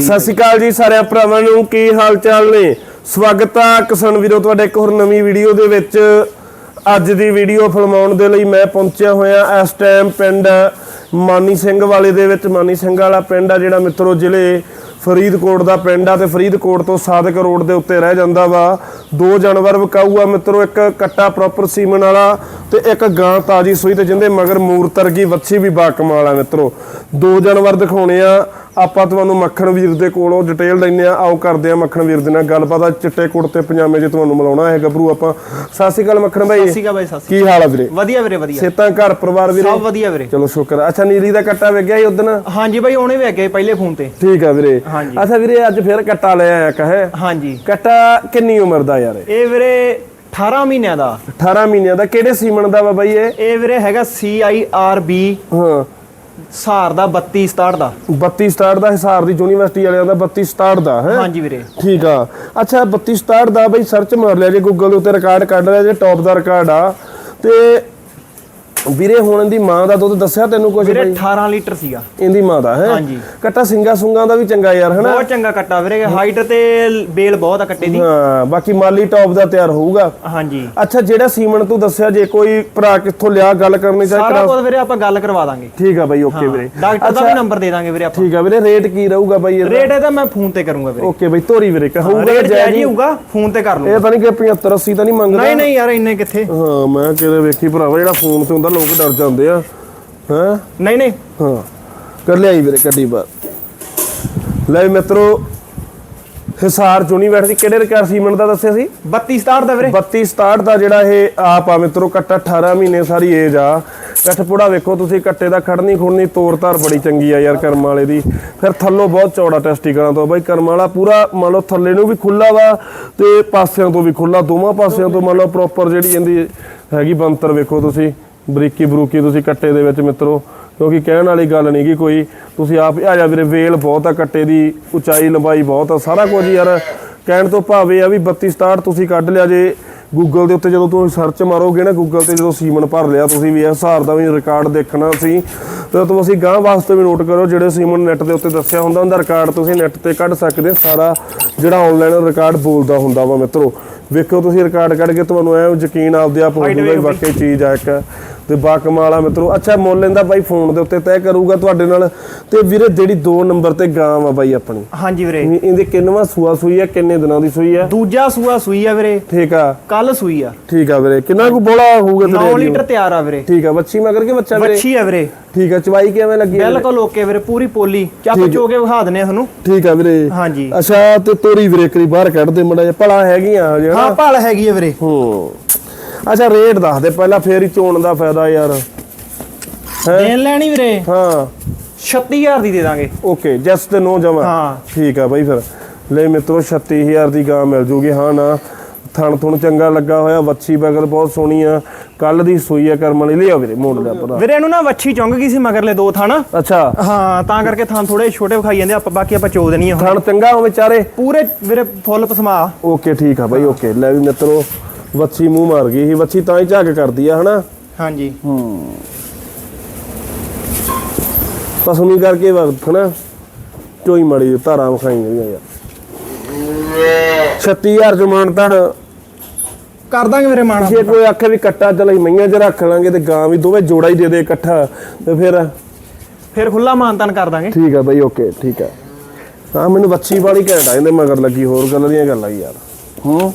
ਸਤਿ ਸ਼੍ਰੀ ਅਕਾਲ ਜੀ ਸਾਰਿਆਂ ਭਰਾਵਾਂ ਨੂੰ ਕੀ ਹਾਲ ਚਾਲ ਨੇ? ਸਵਾਗਤ ਆ ਕਿਸਾਨ ਵੀਰੋ ਤੁਹਾਡੇ ਇੱਕ ਹੋਰ ਨਵੀਂ ਵੀਡੀਓ ਦੇ ਵਿੱਚ। ਅੱਜ ਦੀ ਵੀਡੀਓ ਫਿਲਮਾਉਣ ਦੇ ਲਈ ਮੈਂ ਪਹੁੰਚਿਆ ਹੋਇਆ ਇਸ ਟਾਈਮ ਪਿੰਡ ਮਾਨੀ ਸਿੰਘ ਵਾਲੇ ਦੇ ਵਿੱਚ। ਮਾਨੀ ਸਿੰਘ ਵਾਲਾ ਪਿੰਡ ਆ ਜਿਹੜਾ ਮਿੱਤਰੋ ਜ਼ਿਲ੍ਹੇ ਫਰੀਦਕੋਟ ਦਾ ਪਿੰਡ ਆ ਤੇ ਫਰੀਦਕੋਟ ਤੋਂ ਸਾਦਕ ਰੋਡ ਦੇ ਉੱਤੇ ਰਹਿ ਜਾਂਦਾ ਵਾ। ਦੋ ਜਾਨਵਰ ਵਿਕਾਊ ਆ ਮਿੱਤਰੋ ਇੱਕ ਕੱਟਾ ਪ੍ਰੋਪਰ ਸੀਮਨ ਵਾਲਾ ਤੇ ਇੱਕ ਗਾਂ ਤਾਜੀ ਸੂਈ ਤੇ ਜਿੰਦੇ ਮਗਰ ਮੂਰਤਰਗੀ ਵੱਛੀ ਵੀ ਬਾਕਮਾਲ ਆ ਮਿੱਤਰੋ। ਦੋ ਜਾਨਵਰ ਦਿਖਾਉਣੇ ਆ। ਆਪਾਂ ਤੁਹਾਨੂੰ ਮੱਖਣ ਵੀਰ ਦੇ ਕੋਲੋਂ ਡਿਟੇਲ ਲੈਣੇ ਆ ਆਓ ਕਰਦੇ ਆ ਮੱਖਣ ਵੀਰ ਦੇ ਨਾਲ ਗੱਲਬਾਤ। ਆ ਚਿੱਟੇ ਕੁੜਤੇ ਪਜਾਮੇ 'ਚ ਤੁਹਾਨੂੰ ਮਿਲਾਉਣਾ ਹੈ ਗੱਭਰੂ ਆਪਾਂ। ਸਤਿ ਸ਼੍ਰੀ ਅਕਾਲ ਮੱਖਣ ਭਾਈ ਸੀਗਾ ਬਾਈ ਸਤਿ ਕੀ ਹਾਲ ਆ ਵੀਰੇ? ਵਧੀਆ ਵੀਰੇ ਵਧੀਆ। ਸੇਤਾਂ ਘਰ ਪਰਿਵਾਰ ਵੀਰੇ? ਸਭ ਵਧੀਆ ਵੀਰੇ। ਚਲੋ ਸ਼ੁਕਰ। ਅੱਛਾ ਨੀਲੀ ਦਾ ਕੱਟਾ ਵੇਗਿਆ ਸੀ ਉਦਣ ਹਾਂਜੀ ਬਾਈ ਉਹਨੇ ਵੀ ਅੱਗੇ ਪਹਿਲੇ ਫੋਨ ਤੇ। ਠੀਕ ਆ ਵੀਰੇ। ਅੱਛਾ ਵੀਰੇ ਅੱਜ ਫੇਰ ਕੱਟਾ ਲੈ ਆਇਆ ਕਹੇ? ਹਾਂਜੀ। ਕੱਟਾ ਕਿੰਨੀ ਉਮਰ ਦਾ ਯਾਰ? ਇਹ? ਇਹ ਵੀਰੇ 18 ਮਹੀਨਿਆਂ ਦਾ। 18 ਮਹੀਨਿਆਂ ਦਾ। ਕਿਹੜੇ ਸੀਮਨ ਦਾ ਵਾ ਬਾਈ ਇਹ? ਇਹ ਵੀਰੇ ਹੈਗਾ CIRB ਹਾਂ। ਸਾਰ ਦਾ 32 67 ਦਾ। 32 ਸਟਾਰ ਦਾ ਹਿਸਾਰ ਦੀ ਯੂਨੀਵਰਸਿਟੀ ਵਾਲਿਆਂ ਦਾ 32 ਸਟਾਰ ਦਾ ਹੈ? ਹਾਂਜੀ ਵੀਰੇ। ਠੀਕ ਆ। ਅੱਛਾ 32 ਸਟਾਰ ਦਾ ਬਈ ਸਰਚ ਮਾਰ ਲਿਆ ਜੇ ਗੂਗਲ ਉੱਤੇ ਰਿਕਾਰਡ ਕੱਢ ਲਿਆ ਜੇ ਟੌਪ ਦਾ ਰਿਕਾਰਡ ਆ। ਤੇ ਵੀਰੇ ਹੁਣ ਇਹਦੀ ਮਾਂ ਦਾ ਦੁੱਧ ਦੱਸਿਆ ਤੈਨੂੰ ਕੁਝ ਵੀਰੇ ਬਈ? 18 ਲੀਟਰ ਸੀਗਾ। ਇਹਦੀ ਮਾਂ ਦਾ ਹੈ? ਹਾਂਜੀ। ਕੱਟਾ ਸਿੰਗਾ ਸੁੰਗਾ ਦਾ ਵੀ ਚੰਗਾ ਯਾਰ ਹਨਾ? ਬਹੁਤ ਚੰਗਾ ਕੱਟਾ ਵੀਰੇ ਹਾਈਟ ਤੇ ਬੇਲ ਬਹੁਤ ਆ ਕੱਟੇ ਦੀ। ਹਾਂ ਬਾਕੀ ਮਾਲੀ ਟੌਪ ਦਾ ਤਿਆਰ ਹੋਊਗਾ। ਹਾਂਜੀ। ਅੱਛਾ ਜਿਹੜਾ ਸੀਮਨ ਤੂੰ ਦੱਸਿਆ ਜੇ ਕੋਈ ਭਰਾ ਕਿੱਥੋਂ ਲਿਆ ਗੱਲ ਕਰਨੀ ਚਾਹੇ ਸਾਰਾ ਕੁਝ ਵੀਰੇ ਆਪਾਂ ਗੱਲ ਕਰਵਾ ਦਾਂਗੇ। ਠੀਕ ਆ ਬਈ ਓਕੇ ਵੀਰੇ। ਡਾਕਟਰ ਦਾ ਵੀ ਨੰਬਰ ਦੇ ਦਾਂਗੇ ਵੀਰੇ ਆਪਾਂ। ਠੀਕ ਆ ਵੀਰੇ ਰੇਟ ਕੀ ਰਹੂਗਾ ਬਈ ਇਹਦਾ? ਰੇਟ ਇਹਦਾ ਮੈਂ ਫੋਨ ਤੇ ਕਰੂੰਗਾ ਵੀਰੇ। ਓਕੇ ਬਈ ਤੋਰੀ ਵੀਰੇ ਕਹੂਗਾ ਜੈ ਜੀ ਹੋਊਗਾ ਫੋਨ ਤੇ ਕਰ ਲੂੰਗਾ ਇਹ ਤਾਂ ਨਹੀਂ ਕਿ 75 80 ਤਾਂ ਨਹੀਂ ਮੰਗਦਾ। ਨਹੀਂ ਨਹੀਂ ਯਾਰ ਇੰਨੇ ਕਿੱਥੇ? ਹਾਂ ਮੈਂ ਕਿਤੇ ਵੇਖੀ ਭਰਾਵਾ ਜਿਹੜਾ ਫੋਨ ਤੇ ਹੁੰਦਾ ਲੋਕ ਡਰ ਜਾਂਦੇ ਆ। ਹਾਂ? ਨਹੀਂ ਨਹੀਂ। ਹਾਂ। ਕਰ ਲਿਆਈ ਵੀਰੇ ਕੱਢੀ ਬਾਰ ਲੈ ਮਿੱਤਰੋ ਹਿਸਾਰ ਯੂਨੀਵਰਸਿਟੀ ਕਿਹੜੇ ਰਿਕਾਰਡ ਸੀਮਨ ਦਾ ਦੱਸਿਆ ਸੀ? 32 67 ਦਾ ਵੀਰੇ। 32 67 ਦਾ ਜਿਹੜਾ ਇਹ ਆਪ ਆ ਮਿੱਤਰੋ ਕੱਟਾ 18 ਮਹੀਨੇ ਸਾਰੀ ਏਜ ਆ। ਕੱਠ ਪੁੜਾ ਵੇਖੋ ਤੁਸੀਂ ਕੱਟੇ ਦਾ ਖੜਨੀ ਖੁੜਨੀ ਤੋਰ ਤਾਰ ਬੜੀ ਚੰਗੀ ਆ ਯਾਰ ਕਰਮ ਵਾਲੇ ਦੀ। ਫਿਰ ਥੱਲੋਂ ਬਹੁਤ ਚੌੜਾ ਟੈਸਟੀਕਲਾਂ ਤੋਂ ਬਾਈ ਕਰਮ ਵਾਲਾ ਪੂਰਾ ਮੰਨ ਲਓ ਥੱਲੇ ਨੂੰ ਵੀ ਖੁੱਲਾ ਵਾ ਤੇ ਪਾਸਿਆਂ ਤੋਂ ਵੀ ਖੁੱਲਾ ਦੋਵਾਂ ਪਾਸਿਆਂ ਤੋਂ ਮੰਨ ਲਓ ਪ੍ਰੋਪਰ ਜਿਹੜੀ ਇਹਦੀ ਹੈਗੀ ਬੰਤਰ ਵੇਖੋ ਤੁਸੀਂ। ਬਰੀਕੀ ਬਰੂਕੀ ਤੁਸੀਂ ਕੱਟੇ ਦੇ ਵਿੱਚ ਮਿੱਤਰੋ ਕਿਉਂਕਿ ਕਹਿਣ ਵਾਲੀ ਗੱਲ ਨਹੀਂ ਗੀ ਕੋਈ। ਤੁਸੀਂ ਆਪ ਆ ਜਾ ਵੀਰੇ ਵੇਲ ਬਹੁਤ ਆ ਕੱਟੇ ਦੀ ਉਚਾਈ ਲੰਬਾਈ ਬਹੁਤ ਆ ਸਾਰਾ ਕੁਝ ਯਾਰ। ਕਹਿਣ ਤੋਂ ਭਾਵੇਂ ਆ ਵੀ 32 67 ਤੁਸੀਂ ਕੱਢ ਲਿਆ ਜੇ ਗੂਗਲ ਦੇ ਉੱਤੇ ਜਦੋਂ ਤੁਸੀਂ ਸਰਚ ਮਾਰੋਗੇ ਨਾ ਗੂਗਲ ਤੇ ਜਦੋਂ ਸੀਮਨ ਭਰ ਲਿਆ ਤੁਸੀਂ ਵੀ ਇਸ ਹਿਸਾਬ ਦਾ ਵੀ ਰਿਕਾਰਡ ਦੇਖਣਾ ਸੀ। ਤੇ ਤੁਸੀਂ ਗਾਂ ਵਾਸਤੇ ਵੀ ਨੋਟ ਕਰੋ ਜਿਹੜੇ ਸੀਮਨ ਨੈਟ ਦੇ ਉੱਤੇ ਦੱਸਿਆ ਹੁੰਦਾ ਉਹਦਾ ਰਿਕਾਰਡ ਤੁਸੀਂ ਨੈਟ ਤੇ ਕੱਢ ਸਕਦੇ ਸਾਰਾ ਜਿਹੜਾ ਆਨਲਾਈਨ ਰਿਕਾਰਡ ਬੋਲਦਾ ਹੁੰਦਾ ਵਾ ਮਿੱਤਰੋ। ਵੇਖੋ ਤੁਸੀਂ ਰਿਕਾਰਡ ਕੱਢ ਕੇ ਤੁਹਾਨੂੰ ਐ ਯਕੀਨ ਆਪਦੇ ਆਪ ਹੋ ਜਾਊਗਾ। ਵਾਕਈ ਚੀਜ਼ ਆ ਇੱਕ। ਤੇ ਬਾਕਮਾਲ ਆ ਮਿੱਤਰੋ ਅੱਛਾ ਮੁੱਲ ਇਹਦਾ ਬਾਈ ਫੋਨ ਦੇ ਉੱਤੇ ਤੈਅ ਕਰੂਗਾ ਤੁਹਾਡੇ ਨਾਲ। ਤੇ ਵੀਰੇ ਜਿਹੜੀ 2 ਨੰਬਰ ਤੇ ਗਾਂ ਆ ਬਾਈ ਆਪਣੀ। ਹਾਂਜੀ ਵੀਰੇ। ਇਹ- ਇਹਦੇ ਕਿੰਨਵਾਂ ਸੂਆ ਸੂਈ ਆ ਕਿੰਨੇ ਦਿਨਾਂ ਦੀ ਸੂਈ ਆ? ਦੂਜਾ ਸੂਆ ਸੂਈ ਆ ਵੀਰੇ। ਠੀਕ ਆ। ਕੱਲ ਸੂਈ ਆ। ਠੀਕ ਆ ਵੀਰੇ। ਕਿੰਨਾ ਕੁ ਬੋਲਾ ਹੋਊਗਾ 9 ਤੇਰੇ ਲੀਟਰ ਤਿਆਰ ਆ ਵੀਰੇ। ਠੀਕ ਆ ਬੱਚੀ ਮਗਰ ਕੇ ਬੱਚਾ ਵੀਰੇ? ਵੱਛੀ ਆ ਵੀਰੇ। ਠੀਕ ਆ ਚਵਾਈ ਕਿਵੇਂ ਲੱਗੀ? ਬਿਲਕੁਲ ਓਕੇ ਵੀਰੇ ਪੂਰੀ ਪੋਲੀ। ਚੱਪ ਚੋ ਕੇ ਵਿਖਾ ਦਨੇ ਤੁਹਾਨੂੰ। ਠੀਕ ਆ ਵੀਰੇ। ਹਾਂਜੀ। ਅੱਛਾ ਤੇ ਤੋਰੀ ਵੀਰੇ ਕਰੀ ਬਾਹਰ ਕੱਢ ਦੇ ਮੜਾ ਜਿਹਾ। ਭਲਾ ਹੈਗੀਆਂ ਹਜੇ ਹਾਂ ਭਾਲ ਹੈਗੀ ਆ ਵੀਰੇ। ਹੂੰ। ਅੱਛਾ ਰੇਟ ਦੱਸ ਦੇ ਪਹਿਲਾਂ ਫੇਰ ਹੀ ਚੋਣ ਦਾ ਫਾਇਦਾ ਯਾਰ। ਦੇਣ ਲੈਣੀ ਵੀਰੇ? ਹਾਂ। 36000 ਦੀ ਦੇ ਦਾਂਗੇ। ਓਕੇ ਜਸ ਤੇ ਨੋ ਜਮਾ। ਹਾਂ। ਠੀਕ ਆ ਬਾਈ ਫਿਰ। ਲੈ ਮਿੱਤਰੋ 36000 ਦੀ ਗਾਂ ਮਿਲ ਜੂਗੀ। ਹਾਂ ਨਾ। ਥਣ ਥੁਣ ਚੰਗਾ ਲੱਗਾ ਹੋਇਆ ਵੱਛੀ ਬਗਲ ਬਹੁਤ ਸੋਹਣੀ ਆ। ਕੱਲ ਦੀ ਸੂਈ ਆ ਕਰਮ ਵਾਲੀ। ਲਿਆ ਵੀਰੇ ਮੋੜ ਲਿਆ ਪਤਾ ਵੀਰੇ ਇਹਨੂੰ ਨਾ ਵੱਛੀ ਚੁੰਗ ਗਈ ਸੀ ਮਗਰਲੇ ਦੋ ਥਾਣਾ। ਅੱਛਾ। ਹਾਂ ਤਾਂ ਕਰਕੇ ਥਾਂ ਥੋੜੇ ਛੋਟੇ ਵਿਖਾਈ ਜਾਂਦੇ ਆਪਾਂ ਬਾਕੀ ਆਪਾਂ ਚੋ ਦੇਣੀ ਆ। ਥਣ ਚੰਗਾ ਹੋਵੇ ਚਾਰੇ। ਪੂਰੇ ਵੀਰੇ ਫੁੱਲ ਪਸਮਾ ਓਕੇ ਠੀਕ ਆ ਬਾਈ ਓਕੇ। ਲੈ ਵੀ ਮਿੱਤਰੋ ਵੱਛੀ ਮੂੰਹ ਮਾਰ ਗਈ ਸੀ ਵੱਛੀ ਤਾਂ ਹੀ ਝੱਗ ਕਰਦੀ ਆ ਹਨਾ? ਹਾਂਜੀ। ਪਸਮੀ ਕਰਕੇ ਵਕਤ ਹਨਾ? ਚੋਈ ਮੜੀ ਧਾਰਾਂ ਵਿਖਾਈ ਗਈਆਂ ਯਾਰ। 36000 ਚ ਕਰ ਦਾਂਗੇ ਵੀਰੇ ਮਾਣਾ ਜੇ ਕੋਈ ਆਖੇ ਵੀ ਕੱਟਾ ਚਲ ਅਸੀਂ ਮਈਆਂ 'ਚ ਰੱਖ ਲਾਂਗੇ ਤੇ ਗਾਂ ਵੀ ਦੋਵੇਂ ਜੋੜਾ ਹੀ ਦੇ ਦੇ ਇਕੱਠਾ ਤੇ ਫਿਰ ਫਿਰ ਖੁੱਲਾ ਮਾਨਤਨ ਕਰ ਦਾਂਗੇ। ਠੀਕ ਆ ਬਾਈ ਓਕੇ ਠੀਕ ਆ। ਹਾਂ ਮੈਨੂੰ ਵੱਛੀ ਵਾਲੀ ਘੈਂਟ ਆ ਇਹਦੇ ਮਗਰ ਲੱਗੀ ਹੋਰ ਗੱਲ ਦੀਆਂ ਗੱਲਾਂ ਹੀ ਯਾਰ। ਹੂੰ।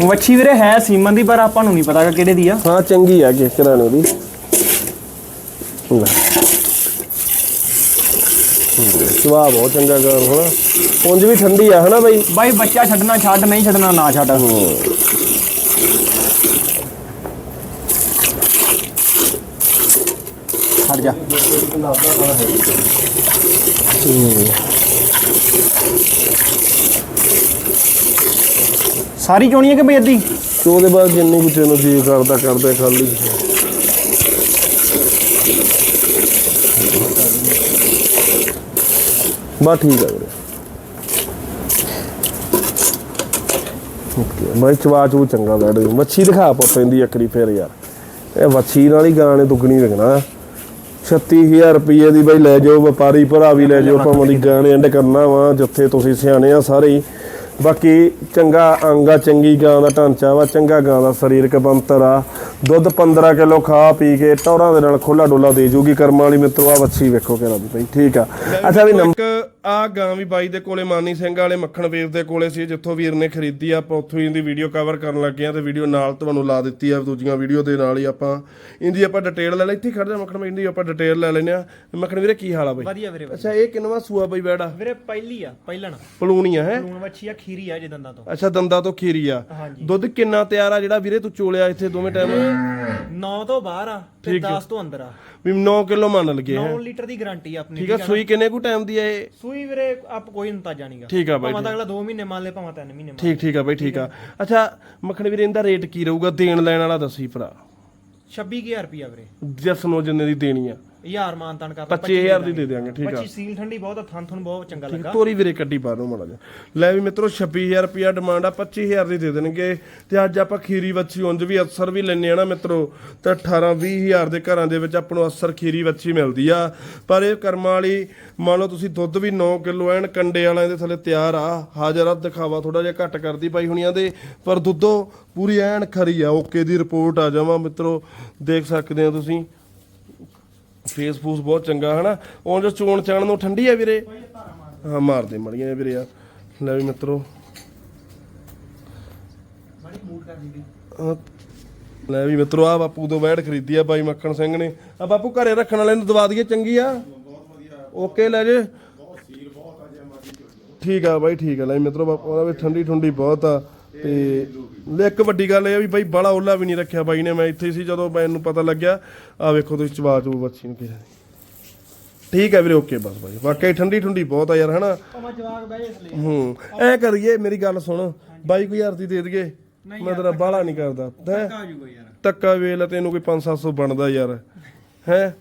ਵੱਛੀ ਵੀਰੇ ਹੈ ਸੀਮਨ ਦੀ ਪਰ ਆਪਾਂ ਨੂੰ ਨਹੀਂ ਪਤਾ ਕਿਹੜੇ ਦੀ ਆ। ਹਾਂ ਚੰਗੀ ਆ ਕਿ ਕਰਾਣੇ ਦੀ। ਸੁਭਾਅ ਬਹੁਤ ਚੰਗਾ ਕਰ ਹੋਣਾ ਉਂਝ ਵੀ ਠੰਡੀ ਆ ਹਨਾ ਬਾਈ? ਬਾਈ ਬੱਚਾ ਛੱਡਣਾ ਛੱਡ ਨਹੀਂ ਛੱਡਣਾ ਨਾ ਛੱਡ। ਹਟ ਜਾ। ਸਾਰੀ ਚੋਣੀ ਹੈ ਕਿ ਬਈ ਅੱਧੀ? ਤੇ ਉਹਦੇ ਬਾਅਦ ਜਿੰਨੀ ਕੁ ਤੈਨੂੰ ਜੀ ਕਰਦਾ, ਕਰਦੇ ਖਾਲੀ। ਬਾ ਠੀਕ ਆ ਵੀਰੇ। ਓਕੇ ਮੈਂ ਚਵਾ ਚੂ ਚੰਗਾ ਬੈਠ ਮੱਛੀ ਦਿਖਾ ਪੁੱਤ ਇਹਦੀ ਅਕਰੀ ਫੇਰ ਯਾਰ। ਇਹ ਵੱਛੀ ਨਾਲ ਹੀ ਗਾਣੇ ਦੁੱਗਣੀ ਲੱਗਣਾ 36000 ਰੁਪਏ ਦੀ ਬਈ ਲੈ ਜਾਓ, ਵਪਾਰੀ ਭਰਾ ਵੀ ਲੈ ਜਾਓ ਭਾਵੇਂ ਦੀ ਗਾਣੇ ਐਂਡ ਕਰਨਾ ਵਾ, ਜਿੱਥੇ ਤੁਸੀਂ ਸਿਆਣੇ ਆ ਸਾਰੇ ਬਾਕੀ ਚੰਗਾ ਅੰਗ ਆ ਚੰਗੀ ਗਾਂ ਦਾ ਢਾਂਚਾ ਵਾ, ਚੰਗਾ ਗਾਂ ਦਾ ਸਰੀਰਕ ਬਣਤਰ ਆ। ਦੁੱਧ 15 ਕਿਲੋ ਖਾ ਪੀ ਕੇ ਟੌਰਾਂ ਦੇ ਨਾਲ ਖੁੱਲਾ ਡੋਲਾ ਦੇ ਜੂਗੀ। ਕਰਮਾਂ ਵਾਲੀ ਮਿੱਤਰੋ ਆ ਵੱਛੀ ਵੇਖੋ ਕਿਹੜਾ ਵੀ ਬਈ ਠੀਕ ਆ। ਅੱਛਾ ਵੀ ਇੱਕ ਆ ਗਾਂ ਵੀ ਬਾਈ ਦੇ ਕੋਲੇ ਮਾਨੀ ਸਿੰਘ ਵਾਲੇ ਮੱਖਣ ਵੀਰ ਦੇ ਕੋਲੇ ਸੀ ਜਿੱਥੋਂ ਵੀਰ ਨੇ ਖਰੀਦੀ ਆ ਆਪਾਂ ਉੱਥੋਂ ਹੀ ਇਹਦੀ ਵੀਡੀਓ ਕਵਰ ਕਰਨ ਲੱਗੇ ਆ ਤੇ ਵੀਡੀਓ ਨਾਲ ਤੁਹਾਨੂੰ ਲਾ ਦਿੱਤੀ ਆ ਦੂਜੀਆਂ ਵੀਡੀਓ ਦੇ ਨਾਲ ਹੀ ਆਪਾਂ ਇਹਦੀ ਆਪਾਂ ਡਿਟੇਲ ਲੈ ਲੈ ਇੱਥੇ ਹੀ ਖੜ ਜਾ ਮੱਖਣ ਵੀਰ ਦੀ ਆਪਾਂ ਡਿਟੇਲ ਲੈ ਲੈਨੇ ਆ ਮੱਖਣ ਵੀਰੇ ਕੀ ਹਾਲ ਆ ਬਈ? ਵਧੀਆ ਵੀਰੇ ਵਧੀਆ। ਅੱਛਾ ਇਹ ਕਿੰਨਵਾ ਸੂਆ ਬਈ ਬੈੜਾ ਵੀਰੇ ਪਹਿਲੀ ਆ ਪਹਿਲਣ। ਪਲੂਣੀ ਆ ਹੈ? ਲੂਣ ਵੱਛੀ ਆ ਖੀਰੀ ਆ ਜਦੰਦਾਂ ਤੋਂ। ਅੱਛਾ ਦੰਦਾ ਤੋਂ ਖੀਰੀ ਆ। ਦੁੱਧ ਕਿੰਨਾ ਤਿਆਰ ਆ ਜਿਹੜਾ ਵੀਰੇ ਤੂੰ ਚੋਲਿਆ ਇੱਥੇ ਦੋਵੇਂ ਟਾਈਮ 9 ਤੋਂ ਬਾਹਰ ਆ ਤੇ 10 ਤੋਂ ਅੰਦਰ ਆ। ਵੀ 9 ਕਿਲੋ ਮੰਨ ਲਗੇ 9 ਲੀਟਰ ਦੀ ਗਾਰੰਟੀ ਆਪਣੀ ਠੀਕ ਆ ਸੂਈ ਕਿੰਨੇ ਕੁ ਟਾਈਮ ਦੀ ਆ ਇਹ? ਸੂਈ ਵੀਰੇ ਆਪ ਕੋਈ ਅੰਤਾਜਾ ਨਹੀਂਗਾ ਠੀਕ ਆ ਬਾਈ ਭਾਵੇਂ ਤਾਂ ਅਗਲਾ 2 ਮਹੀਨੇ ਮੰਨ ਲੇ ਭਾਵੇਂ 3 ਮਹੀਨੇ ਮੰਨ ਠੀਕ ਠੀਕ ਆ ਬਾਈ ਠੀਕ ਆ। ਅੱਛਾ ਮੱਖਣ ਵੀਰੇ ਇਹਦਾ ਰੇਟ ਕੀ ਰਹੂਗਾ ਦੇਣ ਲੈਣ ਵਾਲਾ ਦੱਸੀ ਭਰਾ? 26000 ਰੁਪਿਆ ਵੀਰੇ। ਜਿਸ ਨੂੰ ਜਿੰਨੇ ਦੀ ਦੇਣੀ ਆ। ਹਜ਼ਾਰ ਮਾਨਤਾਨ ਕਰ 25000 ਦੀ ਦੇ ਦਿਆਂਗੇ ਠੀਕ ਆ। ਬੱਚੀ ਸੀਲ ਠੰਡੀ ਬਹੁਤ ਆ ਥਣ ਥਣ ਬਹੁਤ ਚੰਗਾ ਲੱਗਾ। ਤੋਰੀ ਵੀਰੇ ਕੱਢੀ ਦੋ ਮਾੜਾ ਜਿਹਾ। ਲੈ ਵੀ ਮਿੱਤਰੋ 26000 ਰੁਪਿਆ ਡਿਮਾਂਡ ਆ 25000 ਦੀ ਦੇ ਦੇਣਗੇ। ਤੇ ਅੱਜ ਆਪਾਂ ਖੀਰੀ ਵੱਛੀ ਉਂਝ ਵੀ ਅਸਰ ਵੀ ਲੈਣੇ ਆ ਨਾ ਮਿੱਤਰੋ। ਤੇ 18 20000 ਦੇ ਘਰਾਂ ਦੇ ਵਿੱਚ ਆਪਾਂ ਨੂੰ ਅਸਰ ਖੀਰੀ ਵੱਛੀ ਮਿਲਦੀ ਆ। ਪਰ ਇਹ ਕਰਮਾਂ ਵਾਲੀ ਮੰਨ ਲਓ ਤੁਸੀਂ ਦੁੱਧ ਵੀ 9 ਕਿਲੋ ਐਨ ਕੰਡੇ ਵਾਲਾ ਇਹਦੇ ਥੱਲੇ ਤਿਆਰ ਆ। ਹਾਜ਼ਰ ਆ ਦਿਖਾਵਾ ਥੋੜਾ ਜਿਹਾ ਘੱਟ ਕਰਦੀ ਪਾਈ ਹੁਣੀਆਂ ਦੇ ਪਰ ਦੁੱਧੋ ਪੂਰੀ ਐਨ ਖਰੀ ਆ ਓਕੇ ਦੀ ਰਿਪੋਰਟ ਆ ਜਾਵਾਂ ਮਿੱਤਰੋ। ਦੇਖ ਸਕਦੇ ਆ ਤੁਸੀਂ। ਫੇਸ ਫੂਸ ਬਹੁਤ ਚੰਗਾ, ਹਨਾ? ਉਹ ਜੋ ਚੋਣ ਚਾਣ ਨੂੰ ਠੰਡੀ ਆ ਵੀਰੇ। ਹਾਂ ਮਾਰਦੇ ਮੜੀਆਂ ਵੀਰੇ ਆ। ਲੈ ਵੀ ਮਿੱਤਰੋ। ਲੈ ਵੀ ਮਿੱਤਰੋ ਆ ਬਾਪੂ ਤੋਂ ਬੈਠ ਖਰੀਦੀ ਆ ਬਾਈ ਮੱਖਣ ਸਿੰਘ ਨੇ। ਆ ਬਾਪੂ ਘਰੇ ਰੱਖਣ ਵਾਲੇ ਨੂੰ ਦਵਾ ਦਈਏ, ਚੰਗੀ ਆ। ਓਕੇ, ਲੈ ਜੇ। ਠੀਕ ਆ ਬਾਈ, ਠੀਕ ਆ। ਲੈ ਮਿੱਤਰੋ, ਬਾਪੂ, ਉਹਦਾ ਵੀ ਠੰਡੀ ਠੰਡੀ ਬਹੁਤ ਆ। ਤੇ ਲੈ ਇੱਕ ਵੱਡੀ ਗੱਲ ਇਹ ਆ ਵੀ ਬਾਈ ਬੜਾ ਓਲਾ ਵੀ ਨਹੀਂ ਰੱਖਿਆ ਬਾਈ ਨੇ ਮੈਂ ਇੱਥੇ ਸੀ ਜਦੋਂ ਮੈਨੂੰ ਪਤਾ ਲੱਗਿਆ। ਆ ਵੇਖੋ ਤੁਸੀਂ ਚਵਾ ਚੂ ਬੱਚੀ ਨੂੰ ਕਿਹਾ ਠੀਕ ਹੈ ਵੀਰੇ ਓਕੇ ਬਸ ਬਾਈ। ਵਾਕਈ ਠੰਡੀ ਠੰਡੀ ਬਹੁਤ ਆ ਯਾਰ ਹਨਾ? ਹੂੰ ਐ ਕਰੀਏ ਮੇਰੀ ਗੱਲ ਸੁਣ। ਬਾਈ ਕੋਈ ਹਜ਼ਾਰ ਦੀ ਦੇ ਦਈਏ ਮੈਂ ਤੇਰਾ ਬਾਹਲਾ ਨਹੀਂ ਕਰਦਾ। ਧੱਕਾ ਵੇਲ ਤੈਨੂੰ ਕੋਈ 5-700 ਬਣਦਾ ਯਾਰ। ਹੈ?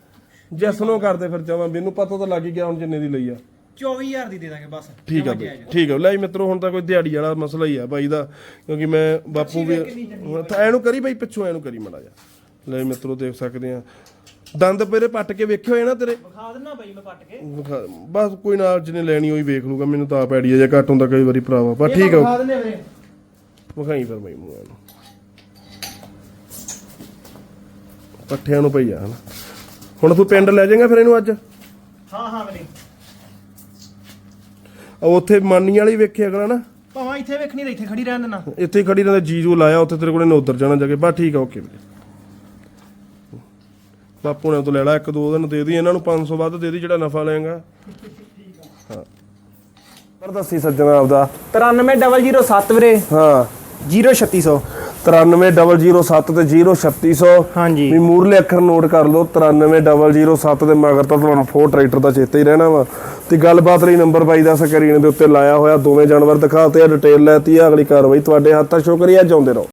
ਜਿਸ ਨੂੰ ਕਰਦੇ ਫਿਰ ਚਾਹਾਂ ਮੈਨੂੰ ਪਤਾ ਤਾਂ ਲੱਗ ਗਿਆ ਹੁਣ ਜਿੰਨੇ ਦੀ ਲਈ ਆ। 24000 ਦੀ ਦੇ ਦਾਂਗੇ ਬਸ। ਠੀਕ ਆ ਬਾਈ ਠੀਕ ਆ। ਲੈ ਮਿੱਤਰੋ ਹੁਣ ਤਾਂ ਕੋਈ ਦਿਹਾੜੀ ਵਾਲਾ ਮਸਲਾ ਹੀ ਆ ਬਾਈ ਦਾ ਕਿਉਂਕਿ ਮੈਂ ਬਾਪੂ ਵੀ ਤਾਂ ਐਨੂੰ ਕਰੀ ਬਾਈ ਪਿੱਛੋਂ ਐਨੂੰ ਕਰੀ ਮੜਾ ਜਾ ਲੈ ਮਿੱਤਰੋ ਦੇਖ ਸਕਦੇ ਆ। ਦੰਦ ਪੇਰੇ ਪੱਟ ਕੇ ਵੇਖੇ ਹੋਏ ਨਾ ਤੇਰੇ? ਵਿਖਾ ਦਿੰਨਾ ਬਾਈ ਮੈਂ ਪੱਟ ਕੇ। ਵਿਖਾ- ਬਸ ਕੋਈ ਨਾਲ ਜਿਹਨੇ ਲੈਣੀ ਹੋਈ ਵੇਖ ਲੂਗਾ ਮੈਨੂੰ ਤਾਂ ਆਪ ਆਈਡੀਆ ਜਾਂ ਘੱਟ ਹੁੰਦਾ ਕਈ ਵਾਰੀ ਭਰਾਵਾ। ਪਰ ਠੀਕ ਆ। ਵਿਖਾ ਦਿੰਨੇ ਵੀਰੇ। ਵਿਖਾਈ ਫਿਰ ਬਾਈ ਮੂੰਹ ਨੂੰ ਪੱਠਿਆਂ ਨੂੰ ਪਈ ਆ ਹੁਣ ਤੂੰ ਪਿੰਡ ਲੈ ਜਾਏਗਾ ਫਿਰ ਇਹਨੂੰ ਅੱਜ? ਹਾਂ ਹਾਂ ਵੀਰੇ। ਉੱਥੇ ਮਾਨੀ ਵਾਲੀ ਵੇਖਿਆ ਅਗਲਾ ਨਾ? ਭਾਵੇਂ ਇੱਥੇ ਵੇਖਣੀ ਤੇ ਇੱਥੇ ਖੜੀ ਰਹਿਣ ਦੇਣਾ। ਇੱਥੇ ਹੀ ਖੜੀ ਰਹਿੰਦਾ ਜੀਜੂ ਲਾਇਆ ਉੱਥੇ ਤੇਰੇ ਕੋਲੇ ਨੇ ਉਧਰ ਜਾਣਾ ਜਾ ਕੇ। ਬਸ ਠੀਕ ਆ ਓਕੇ ਵੀਰੇ। ਬਾਪੂ ਨੇ ਤੋਂ ਲੈ ਲਾ ਇੱਕ ਦੋ ਦਿਨ ਦੇ ਦੀ ਇਹਨਾਂ ਨੂੰ 500 ਵੱਧ ਦੇ ਦੀ ਜਿਹੜਾ ਨਫਾ ਲਏਗਾ। ਹਾਂ। ਪਰ ਦੱਸੀ ਸੱਜਣਾ ਆਪਦਾ। 93007 ਵੀਰੇ। ਹਾਂ। 03600 93007 ਤੇ 03600 ਹਾਂਜੀ। ਵੀ ਮੂਰਲੇ ਅੱਖਰ ਨੋਟ ਕਰ ਲਓ 93007 ਦੇ ਮਗਰ ਤਾਂ ਤੁਹਾਨੂੰ ਫੋਰ ਟਰੈਕਟਰ ਦਾ ਚੇਤੇ ਹੀ ਰਹਿਣਾ ਵਾ। ਤੇ ਗੱਲਬਾਤ ਲਈ ਨੰਬਰ ਬਾਈ ਦਾ ਸਕਰੀਨ ਦੇ ਉੱਤੇ ਲਾਇਆ ਹੋਇਆ ਦੋਵੇਂ ਜਾਨਵਰ ਦਿਖਾਤੇ ਆ ਡਿਟੇਲ ਲੈਤੀ ਆ ਅਗਲੀ ਕਾਰਵਾਈ ਤੁਹਾਡੇ ਹੱਥ ਆ ਸ਼ੁਕਰੀਆ ਚਾਹੁੰਦੇ ਰਹੋ।